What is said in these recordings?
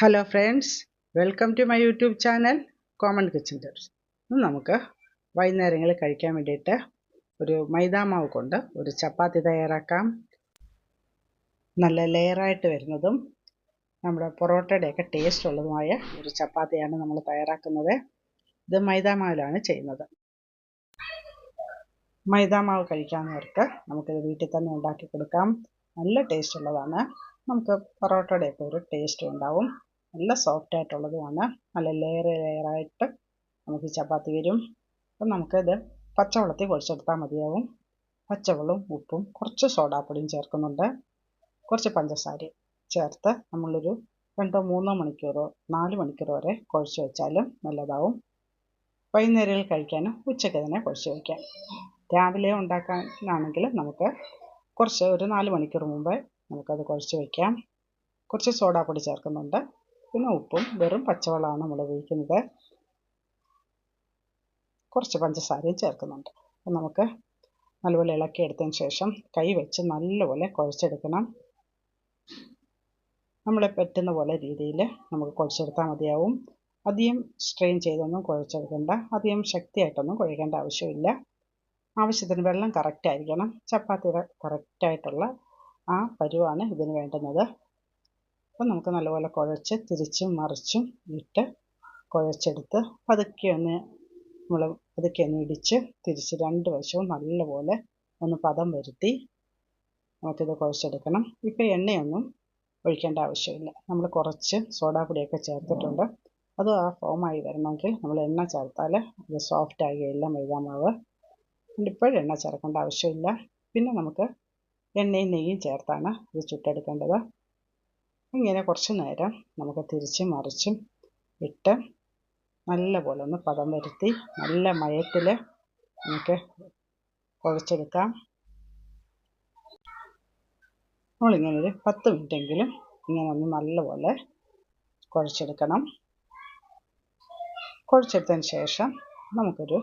Hello friends welcome to my YouTube channel common kitchen tips ഇന്ന് നമുക്ക് വൈകുന്നേരങ്ങളിൽ കഴിക്കാൻ വേണ്ടിയിട്ട് ഒരു മൈദാമാവ് കൊണ്ട് ഒരു ചപ്പാത്തി തയ്യാറാക്കാം. നല്ല ലെയറായിട്ട് വരുന്നതും നമ്മുടെ പൊറോട്ടയുടെയൊക്കെ ടേസ്റ്റ് ഉള്ളതുമായ ഒരു ചപ്പാത്തിയാണ് നമ്മൾ തയ്യാറാക്കുന്നത്. ഇത് മൈദാമാവിലാണ് ചെയ്യുന്നത്. മൈദാമാവ് കഴിക്കാവുന്നവർക്ക് നമുക്കിത് വീട്ടിൽ തന്നെ ഉണ്ടാക്കി കൊടുക്കാം. നല്ല ടേസ്റ്റ് ഉള്ളതാണ്. നമുക്ക് പൊറോട്ടയുടെയൊക്കെ ഒരു ടേസ്റ്റും ഉണ്ടാവും. നല്ല സോഫ്റ്റ് ആയിട്ടുള്ളതുമാണ്. നല്ല ലെയർ ലെയറായിട്ട് നമുക്ക് ചപ്പാത്തി വരും. അപ്പം നമുക്കിത് പച്ചവെള്ളത്തിൽ കുഴച്ചെടുത്താൽ മതിയാവും. പച്ചവെള്ളവും ഉപ്പും കുറച്ച് സോഡാപ്പൊടിയും ചേർക്കുന്നുണ്ട്. കുറച്ച് പഞ്ചസാരയും ചേർത്ത് നമ്മളൊരു രണ്ടോ മൂന്നോ മണിക്കൂറോ നാല് മണിക്കൂർ വരെ കുഴച്ച് വെച്ചാലും നല്ലതാവും. വൈകുന്നേരങ്ങളിൽ കഴിക്കാനും ഉച്ചയ്ക്ക് തന്നെ കുഴച്ച് വയ്ക്കാം രാവിലെ ഉണ്ടാക്കാനാണെങ്കിൽ നമുക്ക് കുറച്ച് ഒരു നാല് മണിക്കൂർ മുമ്പേ നമുക്കത് കുഴച്ച് വയ്ക്കാം കുറച്ച് സോഡാപ്പൊടി ചേർക്കുന്നുണ്ട്. പിന്നെ ഉപ്പും. വെറും പച്ചവെള്ളമാണ് നമ്മൾ ഉപയോഗിക്കുന്നത്. കുറച്ച് പഞ്ചസാരയും ചേർക്കുന്നുണ്ട്. അപ്പം നമുക്ക് നല്ലപോലെ ഇളക്കി ഇളക്കിയെടുത്തതിന് ശേഷം കൈ വെച്ച് നല്ലപോലെ കുഴച്ചെടുക്കണം. നമ്മളെ പറ്റുന്ന പോലെ രീതിയിൽ നമുക്ക് കുഴച്ചെടുത്താൽ മതിയാവും. അധികം സ്ട്രെയിൻ ചെയ്തൊന്നും കുഴച്ചെടുക്കണ്ട. അധികം ശക്തിയായിട്ടൊന്നും കുഴക്കേണ്ട ആവശ്യമില്ല. ആവശ്യത്തിന് വെള്ളം കറക്റ്റ് ആയിരിക്കണം. ചപ്പാത്തിയുടെ കറക്റ്റായിട്ടുള്ള ആ പരുവാണ് ഇതിന് വേണ്ടുന്നത്. അപ്പം നമുക്ക് നല്ലപോലെ കുഴച്ച് തിരിച്ചും മറിച്ചും ഇട്ട് കുഴച്ചെടുത്ത് പതുക്കെ ഒന്ന് നമ്മൾ പതുക്കെ ഒന്ന് ഇടിച്ച് തിരിച്ച് രണ്ട് വശവും നല്ലപോലെ ഒന്ന് പദം വരുത്തി നമുക്കിത് കുഴച്ചെടുക്കണം. ഇപ്പോൾ എണ്ണയൊന്നും ഒഴിക്കേണ്ട ആവശ്യമില്ല. നമ്മൾ കുറച്ച് സോഡാപ്പൊടിയൊക്കെ ചേർത്തിട്ടുണ്ട്. അത് ആ ഫോമായി വരണമെങ്കിൽ നമ്മൾ എണ്ണ ചേർത്താൽ അത് സോഫ്റ്റ് ആകുകയില്ല മൈദാമാവ് ഇപ്പോഴും എണ്ണ ചേർക്കേണ്ട ആവശ്യമില്ല. പിന്നെ നമുക്ക് എണ്ണയും നെയ്യും ചേർത്താണ് ഇത് ചുട്ടെടുക്കേണ്ടത്. ഇങ്ങനെ കുറച്ച് നേരം നമുക്ക് തിരിച്ചും മറിച്ചും ഇട്ട് നല്ല പോലെ ഒന്ന് പദം വരുത്തി നല്ല മയത്തിൽ നമുക്ക് കുഴച്ചെടുക്കാം. നമ്മളിങ്ങനെ ഒരു പത്ത് മിനിറ്റെങ്കിലും ഇങ്ങനെ ഒന്ന് നല്ലപോലെ കുഴച്ചെടുക്കണം. കുഴച്ചെടുത്തതിന് ശേഷം നമുക്കൊരു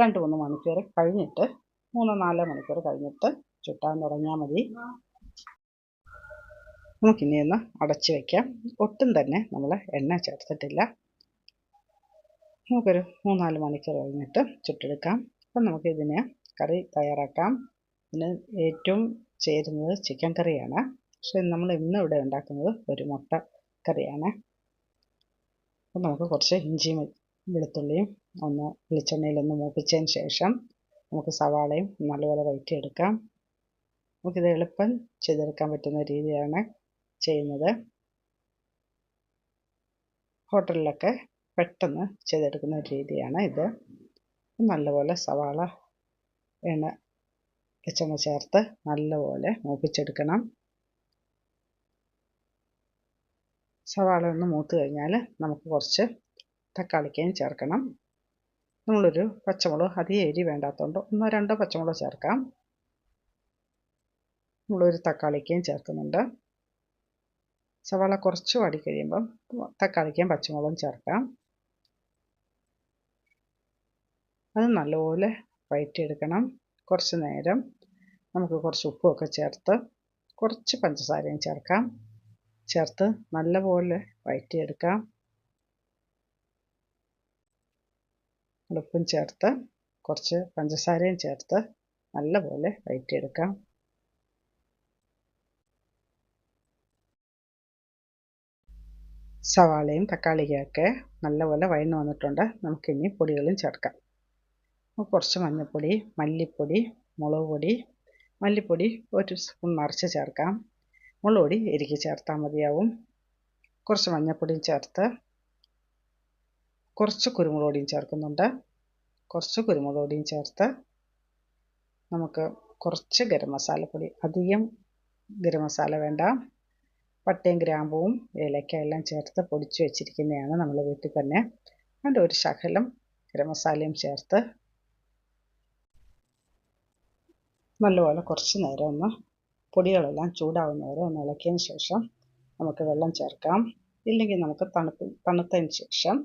രണ്ട് മൂന്ന് മണിക്കൂർ കഴിഞ്ഞിട്ട് മൂന്നോ നാലോ മണിക്കൂർ കഴിഞ്ഞിട്ട് ചുട്ടാൻ തുടങ്ങിയാൽ മതി. നമുക്കിനി ഒന്ന് അടച്ച് വയ്ക്കാം ഒട്ടും തന്നെ നമ്മൾ എണ്ണ ചേർത്തിട്ടില്ല. നമുക്കൊരു മൂന്നാൽ മണിക്കൂർ കഴിഞ്ഞിട്ട് ചുട്ടെടുക്കാം. അപ്പം നമുക്കിതിന് കറി തയ്യാറാക്കാം. ഇതിന് ഏറ്റവും ചേരുന്നത് ചിക്കൻ കറിയാണ്. പക്ഷെ നമ്മൾ ഇന്ന് ഇവിടെ ഉണ്ടാക്കുന്നത് ഒരു മുട്ട കറിയാണ്. അപ്പം നമുക്ക് കുറച്ച് ഇഞ്ചിയും വെളുത്തുള്ളിയും ഒന്ന് വെളിച്ചെണ്ണയിലൊന്ന് മൂപ്പിച്ചതിന് ശേഷം നമുക്ക് സവാളയും നല്ലപോലെ വഴറ്റിയെടുക്കാം. നമുക്കിത് എളുപ്പം ചെയ്തെടുക്കാൻ പറ്റുന്ന രീതിയാണ്. ചെയ്യുന്നത്. ഹോട്ടലിലൊക്കെ പെട്ടെന്ന് ചെയ്തെടുക്കുന്ന ഒരു രീതിയാണ് ഇത്. നല്ലപോലെ സവാള എണ്ണ വെച്ചെണ്ണ ചേർത്ത് നല്ലപോലെ മൂപ്പിച്ചെടുക്കണം. സവാള ഒന്ന് മൂത്ത് കഴിഞ്ഞാൽ നമുക്ക് കുറച്ച് തക്കാളിക്കയും ചേർക്കണം. നമ്മളൊരു പച്ചമുളക് അധികം എരി വേണ്ടാത്തതുകൊണ്ട് ഒന്നോ രണ്ടോ പച്ചമുളക് ചേർക്കാം. നമ്മളൊരു തക്കാളിക്കയും ചേർക്കുന്നുണ്ട്. സവാള കുറച്ച് വാടി കഴിയുമ്പം തക്കാളിക്കും പച്ചമുളകും ചേർക്കാം. അത് നല്ലപോലെ വയറ്റിയെടുക്കണം. കുറച്ച് നേരം നമുക്ക് കുറച്ച് ഉപ്പുമൊക്കെ ചേർത്ത് കുറച്ച് പഞ്ചസാരയും ചേർക്കാം. ചേർത്ത് നല്ലപോലെ വയറ്റിയെടുക്കാം. ഉപ്പും ചേർത്ത് കുറച്ച് പഞ്ചസാരയും ചേർത്ത് നല്ലപോലെ വഴറ്റിയെടുക്കാം സവാളയും തക്കാളിയൊക്കെ നല്ലപോലെ വഴന്നു വന്നിട്ടുണ്ട്. നമുക്കിനി പൊടികളും ചേർക്കാം. കുറച്ച് മഞ്ഞൾപ്പൊടി മല്ലിപ്പൊടി മുളക് പൊടി. മല്ലിപ്പൊടി ഒരു സ്പൂൺ നിറച്ച് ചേർക്കാം. മുളക് പൊടി എരിക്ക് ചേർത്താൽ മതിയാവും. കുറച്ച് മഞ്ഞൾപ്പൊടിയും ചേർത്ത് കുറച്ച് കുരുമുളക് പൊടിയും ചേർക്കുന്നുണ്ട്. കുറച്ച് കുരുമുളക് പൊടിയും ചേർത്ത് നമുക്ക് കുറച്ച് ഗരം മസാലപ്പൊടി. അധികം ഗരം മസാല വേണ്ട. പട്ടയും ഗ്രാമ്പുവും ഏലക്ക എല്ലാം ചേർത്ത് പൊടിച്ച് വെച്ചിരിക്കുന്നതാണ് നമ്മൾ വീട്ടിൽ തന്നെ. അതിന്റെ ഒരു ശകലം ഗരം മസാലയും ചേർത്ത് നല്ലപോലെ കുറച്ച് നേരം ഒന്ന് പൊടികളെല്ലാം ചൂടാവുന്ന വരെ ഒന്ന് ഇളക്കിയതിന് ശേഷം നമുക്ക് വെള്ളം ചേർക്കാം. ഇല്ലെങ്കിൽ നമുക്ക് തണുപ്പ് തണുത്തതിന് ശേഷം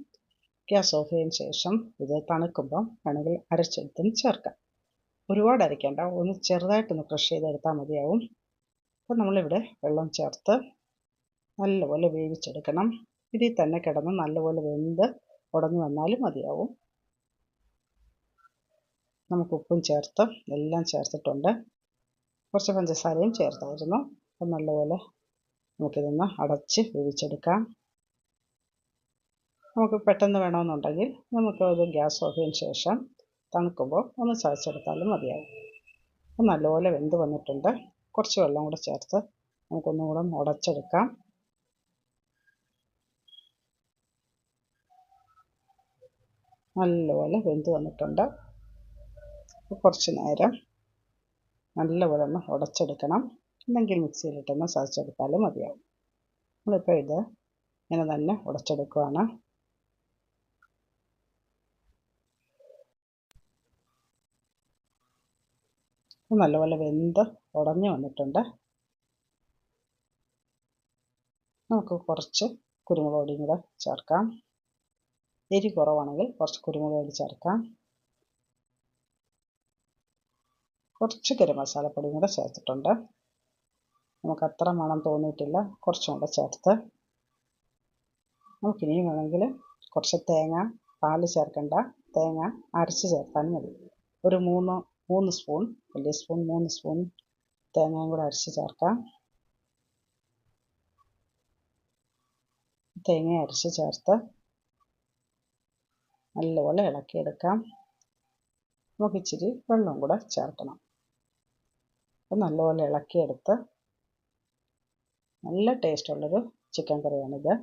ഗ്യാസ് ഓഫ് ചെയ്തതിന് ശേഷം ഇത് തണുക്കുമ്പം വേണമെങ്കിൽ അരച്ചെടുത്തും ചേർക്കാം. ഒരുപാട് അരയ്ക്കേണ്ട ഒന്ന് ചെറുതായിട്ടൊന്ന് ക്രഷ് ചെയ്തെടുത്താൽ മതിയാവും. അപ്പോൾ നമ്മളിവിടെ വെള്ളം ചേർത്ത് നല്ലപോലെ വേവിച്ചെടുക്കണം. ഇതിൽ തന്നെ കിടന്ന് നല്ലപോലെ വെന്ത് ഉടഞ്ഞു വന്നാലും മതിയാവും. നമുക്ക് ഉപ്പും ചേർത്ത് എല്ലാം ചേർത്തിട്ടുണ്ട്. കുറച്ച് പഞ്ചസാരയും ചേർത്തായിരുന്നു. അപ്പം നല്ലപോലെ നമുക്കിതൊന്ന് അടച്ച് വേവിച്ചെടുക്കാം. നമുക്ക് പെട്ടെന്ന് വേണമെന്നുണ്ടെങ്കിൽ നമുക്ക് അത് ഗ്യാസ് ഓഫ് ചെയ്തതിന് ശേഷം തണുക്കുമ്പോൾ ഒന്ന് ചതച്ചെടുത്താലും മതിയാവും. അപ്പം നല്ലപോലെ വെന്ത് വന്നിട്ടുണ്ട്. കുറച്ച് വെള്ളം കൂടെ ചേർത്ത് നമുക്കൊന്നും കൂടെ ഉടച്ചെടുക്കാം. നല്ലപോലെ വെന്ത് വന്നിട്ടുണ്ട്. കുറച്ച് നേരം നല്ലപോലെ ഒന്ന് ഉടച്ചെടുക്കണം. അല്ലെങ്കിൽ മിക്സിയിലിട്ടൊന്ന് ചതച്ചെടുത്താലും മതിയാവും. നമ്മളിപ്പോൾ ഇത് ഇങ്ങനെ തന്നെ ഉടച്ചെടുക്കുകയാണ് നല്ലപോലെ വെന്ത് ഉടഞ്ഞു വന്നിട്ടുണ്ട്. നമുക്ക് കുറച്ച് കുരുമുളക് പൊടിയും കൂടെ ചേർക്കാം. എരി കുറവാണെങ്കിൽ കുറച്ച് കുരുമുളക് പൊടി ചേർക്കാം. കുറച്ച് ഗരം മസാലപ്പൊടിയും കൂടെ ചേർത്തിട്ടുണ്ട്. നമുക്ക് അത്ര മണം തോന്നിയിട്ടില്ല. കുറച്ചും കൂടെ ചേർത്ത് നമുക്കിനിയും വേണമെങ്കിൽ കുറച്ച് തേങ്ങ പാൽ ചേർക്കണ്ട. തേങ്ങ അരച്ച് ചേർത്താലും മതി. ഒരു മൂന്ന് മൂന്ന് സ്പൂൺ വലിയ സ്പൂൺ മൂന്ന് സ്പൂൺ തേങ്ങയും കൂടെ അരച്ച് ചേർക്കാം. തേങ്ങ അരച്ച് ചേർത്ത് നല്ലപോലെ ഇളക്കിയെടുക്കാം. നമുക്ക് ഇച്ചിരി വെള്ളവും കൂടെ ചേർക്കണം. അപ്പം നല്ലപോലെ ഇളക്കിയെടുത്ത് നല്ല ടേസ്റ്റുള്ളൊരു ചിക്കൻ കറിയാണിത്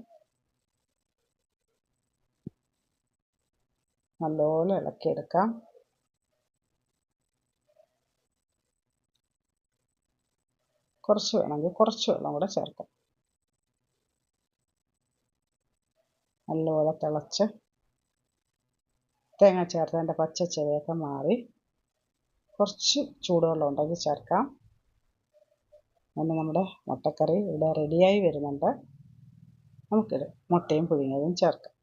നല്ലപോലെ ഇളക്കിയെടുക്കാം. കുറച്ച് വേണമെങ്കിൽ കുറച്ച് വെള്ളം കൂടെ ചേർക്കാം. നല്ലപോലെ തിളച്ച് തേങ്ങ ചേർത്തതിന്റെ പച്ച ചെവയൊക്കെ മാറി കുറച്ച് ചൂടുവെള്ളം ഉണ്ടെങ്കിൽ ചേർക്കാം. അങ്ങനെ നമ്മുടെ മുട്ടക്കറി ഇവിടെ റെഡിയായി വരുന്നുണ്ട്. നമുക്കിത് മുട്ടയും പുഴുങ്ങിയതും ചേർക്കാം.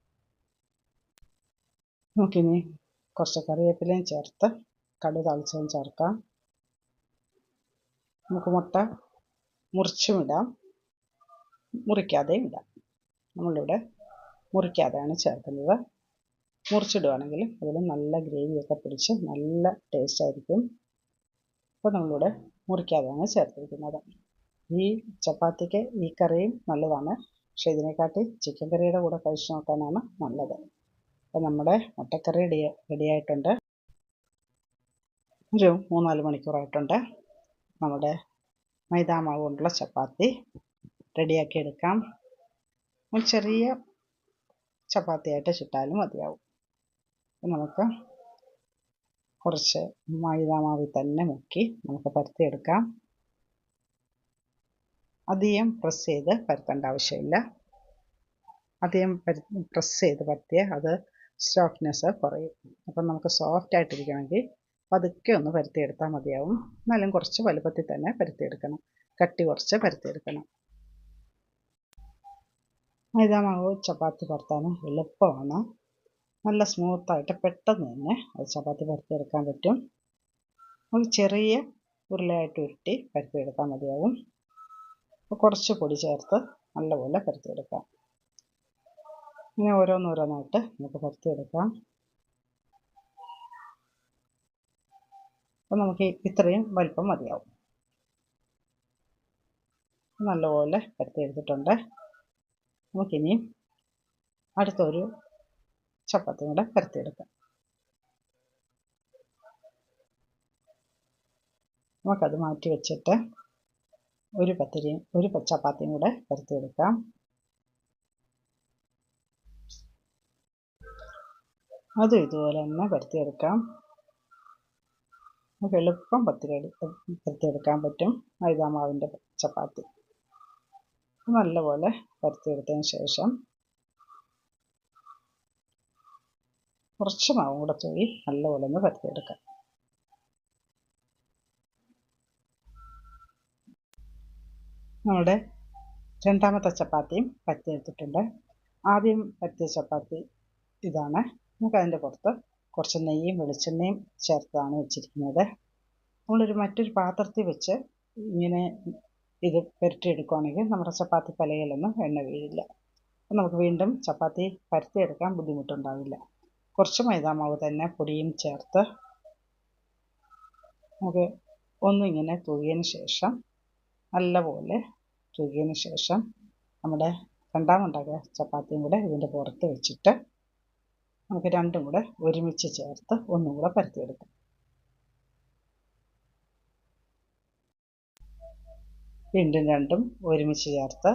നമുക്കിനി കുറച്ച് കറിവേപ്പിലയും ചേർത്ത് കടു തളിച്ചതും ചേർക്കാം. നമുക്ക് മുട്ട മുറിച്ചും ഇടാം. മുറിക്കാതെയും ഇടാം. നമ്മളിവിടെ മുറിക്കാതെയാണ് ചേർക്കുന്നത്. മുറിച്ചിടുകയാണെങ്കിൽ അതിൽ നല്ല ഗ്രേവിയൊക്കെ പിടിച്ച് നല്ല ടേസ്റ്റ് ആയിരിക്കും. അപ്പോൾ നമ്മളിവിടെ മുറിക്കാതെയാണ് ചേർത്തിരിക്കുന്നത്. ഈ ചപ്പാത്തിക്ക് ഈ കറിയും നല്ലതാണ്. പക്ഷേ ഇതിനെക്കാട്ടി ചിക്കൻ കറിയുടെ കൂടെ കഴിച്ചു നോക്കാനാണ് നല്ലത്. അപ്പോൾ നമ്മുടെ മുട്ടക്കറി റെഡി റെഡിയായിട്ടുണ്ട് ഒരു മൂന്നാൽ മണിക്കൂറായിട്ടുണ്ട്. നമ്മുടെ മൈദാമാവ് കൊണ്ടുള്ള ചപ്പാത്തി റെഡിയാക്കി എടുക്കാം. ഒരു ചെറിയ ചപ്പാത്തിയായിട്ട് ചുട്ടാലും മതിയാവും. നമുക്ക് കുറച്ച് മൈദാമാവിൽ തന്നെ മുക്കി നമുക്ക് പരത്തിയെടുക്കാം. അധികം പ്രസ് ചെയ്ത് പരത്തേണ്ട ആവശ്യമില്ല. അധികം പ്രസ് ചെയ്ത് പരത്തിയാൽ അത് സോഫ്റ്റ്നെസ് കുറയും. അപ്പം നമുക്ക് സോഫ്റ്റ് ആയിട്ടിരിക്കണമെങ്കിൽ പതുക്കെ ഒന്ന് പരത്തിയെടുത്താൽ മതിയാവും. എന്നാലും കുറച്ച് വലുപ്പത്തിൽ തന്നെ പരത്തിയെടുക്കണം. കട്ടി കുറച്ച് പരത്തിയെടുക്കണം. മൈദാമാവ് ചപ്പാത്തി പരത്താനും എളുപ്പമാണ്. നല്ല സ്മൂത്തായിട്ട് പെട്ടെന്ന് തന്നെ അത് ചപ്പാത്തി പരത്തിയെടുക്കാൻ പറ്റും. നമുക്ക് ചെറിയ ഉരുളയായിട്ട് ഉരുട്ടി പരത്തിയെടുത്താൽ മതിയാവും. കുറച്ച് പൊടി ചേർത്ത് നല്ലപോലെ പരത്തിയെടുക്കാം ഇങ്ങനെ ഓരോന്നോരോന്നായിട്ട് നമുക്ക് പരത്തിയെടുക്കാം അപ്പോൾ നമുക്ക് ഇത്രയും വലിപ്പം മതിയാവും. നല്ലപോലെ പരത്തിയെടുത്തിട്ടുണ്ട് നമുക്കിനി അടുത്തൊരു ചപ്പാത്തി കൂടെ പരത്തിയെടുക്കാം നമുക്കത് മാറ്റി വെച്ചിട്ട് ഒരു പത്തിരിയും ഒരു ചപ്പാത്തിയും കൂടെ പരത്തിയെടുക്കാം അതും ഇതുപോലെ തന്നെ പരത്തിയെടുക്കാം നമുക്ക് എളുപ്പം പത്തിരി പരത്തിയെടുക്കാൻ പറ്റും. മൈദാമാവിന്റെ ചപ്പാത്തി. നല്ലപോലെ പരത്തിയെടുത്തതിന് ശേഷം കുറച്ച് മാവും കൂടെ തൂവി നല്ലപോലെ ഒന്ന് പരത്തിയെടുക്കാം നമ്മുടെ രണ്ടാമത്തെ ചപ്പാത്തിയും പരത്തിയെടുത്തിട്ടുണ്ട് ആദ്യം പരത്തിയ ചപ്പാത്തി ഇതാണ്. നമുക്ക് അതിന്റെ പുറത്ത് കുറച്ച് നെയ്യും വെളിച്ചെണ്ണയും ചേർത്താണ് വെച്ചിരിക്കുന്നത്. നമ്മളൊരു മറ്റൊരു പാത്രത്തിൽ വെച്ച് ഇങ്ങനെ ഇത് പുരട്ടിയെടുക്കുകയാണെങ്കിൽ നമ്മുടെ ചപ്പാത്തി പലയിലൊന്നും എണ്ണ വീഴില്ല. നമുക്ക് വീണ്ടും ചപ്പാത്തി പരത്തിയെടുക്കാൻ ബുദ്ധിമുട്ടുണ്ടാവില്ല. കുറച്ച് മൈദാമാവ് തന്നെ പൊടിയും ചേർത്ത് നമുക്ക് ഒന്നിങ്ങനെ തൂകിയതിന് ശേഷം നല്ലപോലെ തൂകിയതിന് ശേഷം നമ്മുടെ രണ്ടാമുണ്ടാക്കിയ ചപ്പാത്തിയും കൂടെ ഇതിന്റെ പുറത്ത് വെച്ചിട്ട് നമുക്ക് രണ്ടും കൂടെ ഒരുമിച്ച് ചേർത്ത് ഒന്നും കൂടെ പരത്തിയെടുക്കാം. വീണ്ടും രണ്ടും ഒരുമിച്ച് ചേർത്ത്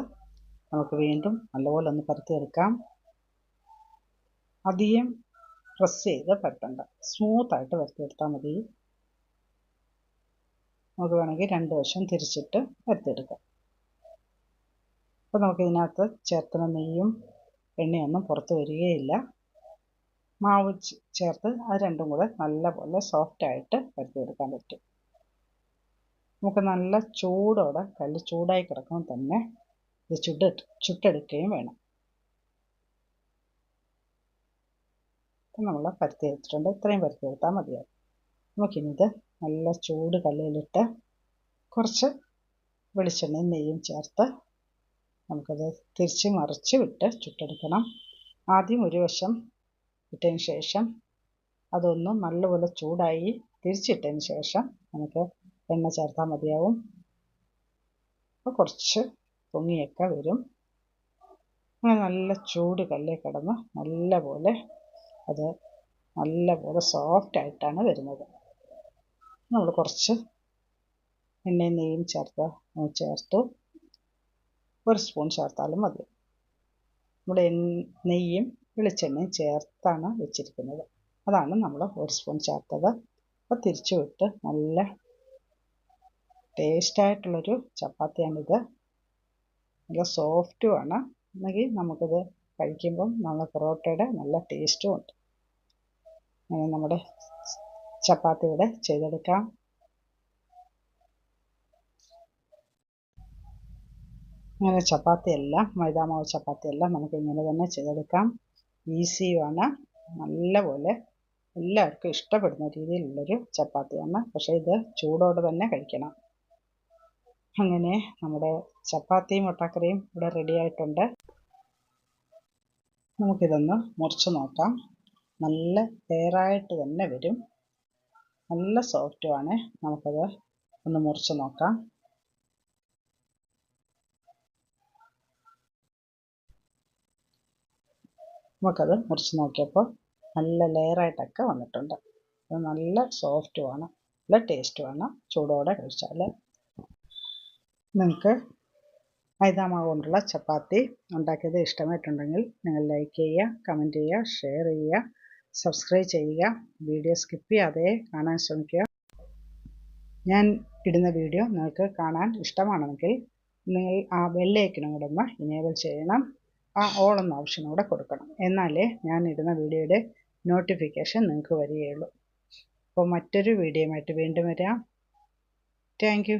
നമുക്ക് വീണ്ടും നല്ലപോലെ ഒന്ന് പരത്തിയെടുക്കാം. അധികം പ്രസ് ചെയ്ത് പരത്തണ്ട സ്മൂത്തായിട്ട് പരത്തിയെടുത്താൽ മതി. നമുക്ക് വേണമെങ്കിൽ രണ്ട് വശം തിരിച്ചിട്ട് പരത്തിയെടുക്കാം അപ്പോൾ നമുക്ക് ഇതിനകത്ത് ചേർക്കുന്ന നെയ്യും എണ്ണയൊന്നും പുറത്ത് വരികയില്ല. മാവ് ചേർത്ത് അത് രണ്ടും കൂടെ നല്ലപോലെ സോഫ്റ്റായിട്ട് പരത്തിയെടുക്കാൻ പറ്റും. നമുക്ക് നല്ല ചൂടോടെ കല്ല് ചൂടായി കിടക്കുമ്പോൾ തന്നെ ഇത് ചുട്ട് ചുട്ടെടുക്കുകയും വേണം. അപ്പം നമ്മൾ പരത്തി എടുത്തിട്ടുണ്ട് ഇത്രയും പരത്തി എടുത്താൽ മതിയാവും നമുക്കിനി ഇത് നല്ല ചൂട് കല്ലിലിട്ട് കുറച്ച് വെളിച്ചെണ്ണയും നെയ്യും ചേർത്ത് നമുക്കത് തിരിച്ച് മറിച്ച് വിട്ട് ചുട്ടെടുക്കണം. ആദ്യം ഒരു വശം ഇട്ടതിന് ശേഷം അതൊന്ന് നല്ലപോലെ ചൂടായി തിരിച്ചിട്ടതിന് ശേഷം നമുക്ക് എണ്ണ ചേർത്താൽ മതിയാവും. അപ്പോൾ കുറച്ച് പൊങ്ങിയൊക്കെ വരും. അങ്ങനെ നല്ല ചൂട് കല്ലിൽ കിടന്ന് നല്ലപോലെ അത് നല്ലപോലെ സോഫ്റ്റ് ആയിട്ടാണ് വരുന്നത്. നമ്മൾ കുറച്ച് എണ്ണയും നെയ്യും ചേർത്ത് ചേർത്തു. ഒരു സ്പൂൺ ചേർത്താലും മതി. നമ്മുടെ നെയ്യും വെളിച്ചെണ്ണയും ചേർത്താണ് വെച്ചിരിക്കുന്നത്. അതാണ് നമ്മൾ ഒരു സ്പൂൺ ചേർത്തത്. അപ്പോൾ തിരിച്ചു വിട്ട് നല്ല ടേസ്റ്റായിട്ടുള്ളൊരു ചപ്പാത്തിയാണിത്. നല്ല സോഫ്റ്റുമാണ് എന്നെങ്കിൽ നമുക്കിത് കഴിക്കുമ്പം നല്ല പൊറോട്ടയുടെ നല്ല ടേസ്റ്റും ഉണ്ട്. നമ്മുടെ ചപ്പാത്തി ഇവിടെ ചെയ്തെടുക്കാം. അങ്ങനെ ചപ്പാത്തിയെല്ലാം മൈദാമാവ് ചപ്പാത്തിയെല്ലാം നമുക്ക് ഇങ്ങനെ തന്നെ ചെയ്തെടുക്കാം. ഈസിയുമാണ് നല്ലപോലെ എല്ലാവർക്കും ഇഷ്ടപ്പെടുന്ന രീതിയിലുള്ളൊരു ചപ്പാത്തിയാണ്. പക്ഷേ ഇത് ചൂടോടെ തന്നെ കഴിക്കണം. അങ്ങനെ നമ്മുടെ ചപ്പാത്തിയും മുട്ടക്കറിയും ഇവിടെ റെഡി ആയിട്ടുണ്ട്. നമുക്കിതൊന്ന് മുറിച്ച് നോക്കാം. നല്ല ക്ലിയറായിട്ട് തന്നെ വരും. നല്ല സോഫ്റ്റുമാണ് നമുക്കത് ഒന്ന് മുറിച്ച് നോക്കാം. നമുക്കത് മുറിച്ച് നോക്കിയപ്പോൾ നല്ല ലെയറായിട്ടൊക്കെ വന്നിട്ടുണ്ട്. അത് നല്ല സോഫ്റ്റുമാണ് നല്ല ടേസ്റ്റുമാണ് ചൂടോടെ കഴിച്ചാൽ നിങ്ങൾക്ക് മൈദാമാവ് കൊണ്ടുള്ള ചപ്പാത്തി ഉണ്ടാക്കിയത് ഇഷ്ടമായിട്ടുണ്ടെങ്കിൽ നിങ്ങൾ ലൈക്ക് ചെയ്യുക കമന്റ് ചെയ്യുക ഷെയർ ചെയ്യുക. സബ്സ്ക്രൈബ് ചെയ്യുക വീഡിയോ സ്കിപ്പ് ചെയ്യാതെ കാണാൻ ശ്രമിക്കുക. ഞാൻ ഇടുന്ന വീഡിയോ നിങ്ങൾക്ക് കാണാൻ ഇഷ്ടമാണെങ്കിൽ നിങ്ങൾ ആ ബെല്ലൈക്കനും കൂടെ ഒന്ന് ഇനേബിൾ ചെയ്യണം. ആ ഓൾ എന്ന ഓപ്ഷനും കൂടെ കൊടുക്കണം. എന്നാലേ ഞാൻ ഇടുന്ന വീഡിയോയുടെ നോട്ടിഫിക്കേഷൻ നിങ്ങൾക്ക് വരികയുള്ളൂ. അപ്പോൾ മറ്റൊരു വീഡിയോയുമായിട്ട് വീണ്ടും വരാം. താങ്ക്